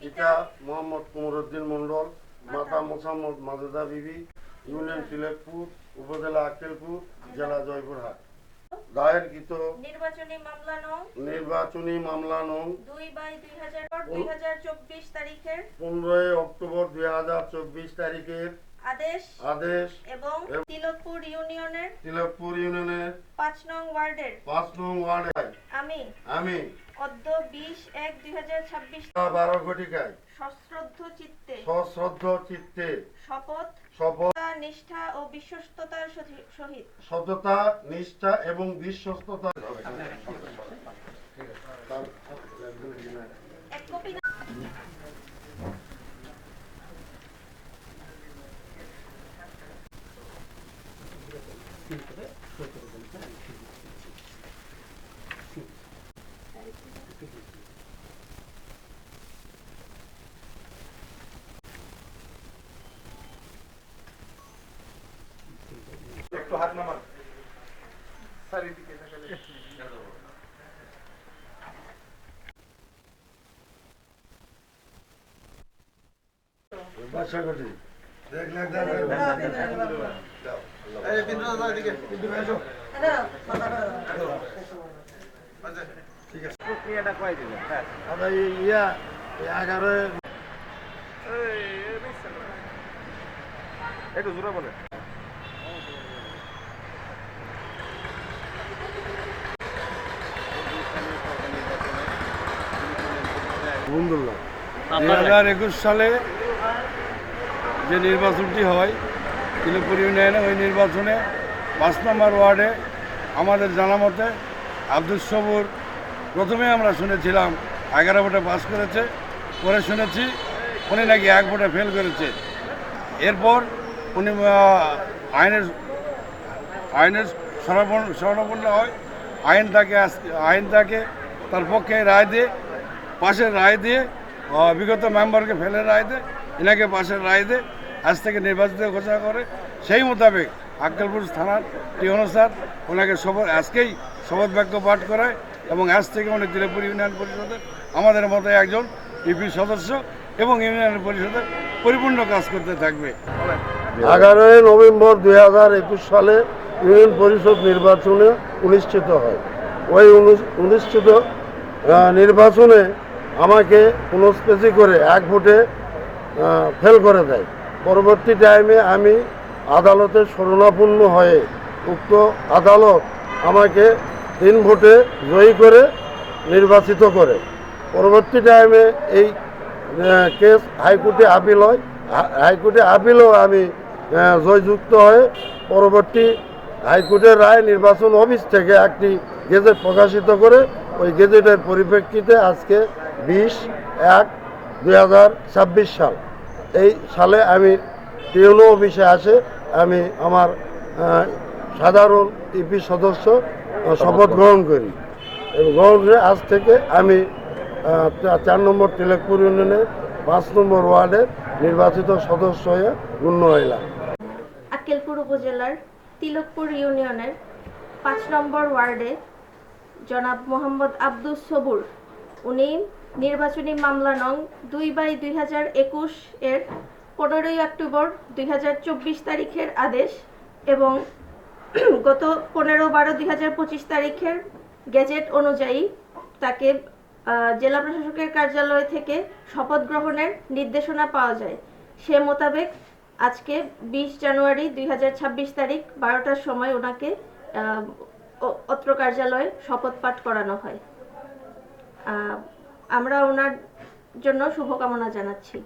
পিতা মোহাম্মদ কুমরুদ্দিন মন্ডল মাতা মোসাম্মদ মাজেদা বিবি ইউনিয়ন সিলেকপুর উপজেলা আক্কেলপুর জেলা জয়পুরহাট। দায়েরকৃত নির্বাচনী মামলা নং নির্বাচনী মামলা নং দুই বাই দুই হাজার চব্বিশ তারিখের পনেরোই অক্টোবর দুই হাজার চব্বিশ তারিখের আদেশ আদেশ এবং তিলকপুর ইউনিয়নের তিলকপুর ইউনিয়নের পাঁচ নং ওয়ার্ডের পাঁচ নং ওয়ার্ডে আমি আমি অদ্য বিশ এক দুই হাজার ছাব্বিশ বারো ঘটিকায় সশ্রদ্ধ চিত্তে সশ্রদ্ধ চিত্তে শপথ শপথ নিষ্ঠা ও বিশ্বস্ততার সহি- সহিত। সততা নিষ্ঠা এবং বিশ্বস্ততা। কয় দিলেন হ্যাঁ আমরা ইয়া এগারো? একটু জোরে বলে আলহামদুলিল্লাহ। দুই হাজার একুশ সালে যে নির্বাচনটি হয় তিলপুর ইউনিয়নে ওই নির্বাচনে পাঁচ নম্বর ওয়ার্ডে আমাদের জানা মতে আব্দুল সবুর প্রথমে আমরা শুনেছিলাম এগারো ভোটে পাস করেছে পরে শুনেছি উনি নাকি এক ভোটে ফেল করেছে। এরপর উনি আইনের আইনের শরণাপন্ন হয় আইন তাকে আইন তাকে তার পক্ষে রায় দিয়ে পাশের রায় দিয়ে বিগত মেম্বারকে ফেলে রায় দেয়, এনাকে পাশের রায় দেয় আজ থেকে নির্বাচিত ঘোষণা করে, সেই মোতাবেক আক্কেলপুর থানার টিওনো স্যার ওনাকে শপথ, আজকেই শপথ বাক্য পাঠ করায় এবং আজ থেকে উনি ত্রিপুর ইউনিয়ন পরিষদের, আমাদের মতো একজন ইপি সদস্য এবং ইউনিয়ন পরিষদের পরিপূর্ণ কাজ করতে থাকবে। এগারোই নভেম্বর দুই হাজার একুশ সালে ইউনিয়ন পরিষদ নির্বাচনে অনুষ্ঠিত হয়। ওই অনুষ্ঠিত নির্বাচনে আমাকে পুনঃস্পেসি করে এক ভোটে ফেল করে দেয়। পরবর্তী টাইমে আমি আদালতে শরণাপন্ন হয়ে উক্ত আদালত আমাকে তিন ভোটে জয়ী করে নির্বাচিত করে। পরবর্তী টাইমে এই কেস হাইকোর্টে আপিল হয়। হাইকোর্টে আপিলও আমি জয়যুক্ত হয়ে পরবর্তী হাইকোর্টের রায় নির্বাচন অফিস থেকে একটি গেজেট প্রকাশিত করে ওই গেজেটের পরিপ্রেক্ষিতে আজকে বিশ এক দুই হাজার ছাব্বিশ সাল। এই সালে আমি টিউনো অফিসে আসে আমি আমার সাধারণ ইপি সদস্য শপথ গ্রহণ করি। এবং গ্রহণ করে আজ থেকে আমি চার নম্বর তিলকপুর ইউনিয়নের পাঁচ নম্বর ওয়ার্ডের নির্বাচিত সদস্য হয়ে গণ্য হইলাম। আক্কেলপুর উপজেলার তিলকপুর ইউনিয়নের পাঁচ নম্বর ওয়ার্ডে জনাব মোহাম্মদ আব্দুস সবুর। উনি নির্বাচনী মামলা নং দুই বাই দুই হাজার একুশ এর পনেরোই অক্টোবর দুই হাজার চব্বিশ তারিখের আদেশ এবং গত পনেরো বারো দুই হাজার পঁচিশ তারিখের গেজেট অনুযায়ী তাকে জেলা প্রশাসকের কার্যালয় থেকে শপথ গ্রহণের নির্দেশনা পাওয়া যায়। সে মোতাবেক আজকে বিশ জানুয়ারি দুই হাজার ছাব্বিশ তারিখ বারোটার সময় ওনাকে অত্র কার্যালয়ে শপথ পাঠ করানো হয়। আমরা ওনার জন্য শুভকামনা জানাচ্ছি।